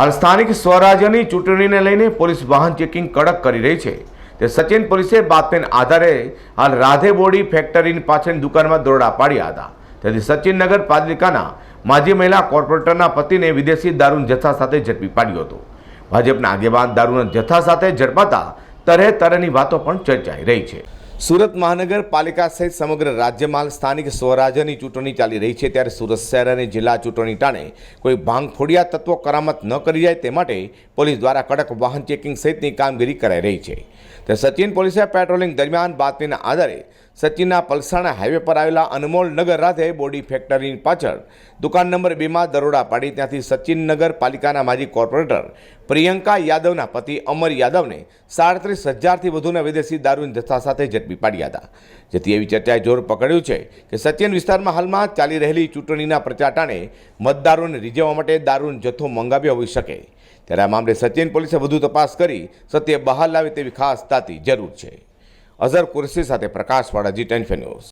હાલ સ્થાનિક સ્વરાજ્યની ચૂંટણીને લઈને પોલીસ વાહન ચેકિંગ કડક કરી રહી છે. તે સચિન પોલીસે બાતમીના આધારે હાલ રાધે બોડી ફેક્ટરીની પાછળની દુકાનમાં દોરડા પાડ્યા હતા. તેથી સચિનનગર પાલિકાના માજી મહિલા કોર્પોરેટરના પતિને વિદેશી દારૂના જથ્થા સાથે ઝડપી પાડ્યો હતો. ભાજપના આગેવાન દારૂના જથ્થા સાથે ઝડપાતા તરહે તરહની વાતો પણ ચર્ચાઈ રહી છે. સુરત મહાનગરપાલિકા સહિત સમગ્ર રાજ્યમાં સ્થાનિક સ્વરાજ્યની ચૂંટણી ચાલી રહી છે. ત્યારે સુરત શહેર અને જિલ્લા ચૂંટણી ટાણે કોઈ ભાંગફોડિયા તત્વો કરામત ન કરી જાય તે માટે પોલીસ દ્વારા કડક વાહન ચેકિંગ સહિતની કામગીરી કરાઈ રહી છે. તો સચિન પોલીસે પેટ્રોલિંગ દરમિયાન બાતમીના આધારે સચિનના પલસાણા હાઈવે પર આવેલા અનમોલ નગર રાધે બોડી ફેક્ટરીની પાછળ દુકાન નંબર બેમાં દરોડા પાડી. ત્યાંથી સચિન નગર પાલિકાના માજી કોર્પોરેટર પ્રિયંકા યાદવના પતિ અમર યાદવને સાડત્રીસ હજારથી વધુના વિદેશી દારૂની જથ્થા સાથે ઝડપી પાડ્યા હતા. જેથી એવી ચર્ચાએ જોર પકડ્યું છે કે સચિન વિસ્તારમાં હાલમાં ચાલી રહેલી ચૂંટણીના પ્રચાર ટાણે મતદારોને રીઝવવા માટે દારૂનો જથ્થો મંગાવ્યો હોઈ શકે. ત્યારે આ મામલે સચિન પોલીસે વધુ તપાસ કરી સત્ય બહાર લાવે તેવી ખાસ તાતી જરૂર છે. અઝર કુરશી સાથે પ્રકાશવાળા જી ટેન્ફે ન્યૂઝ.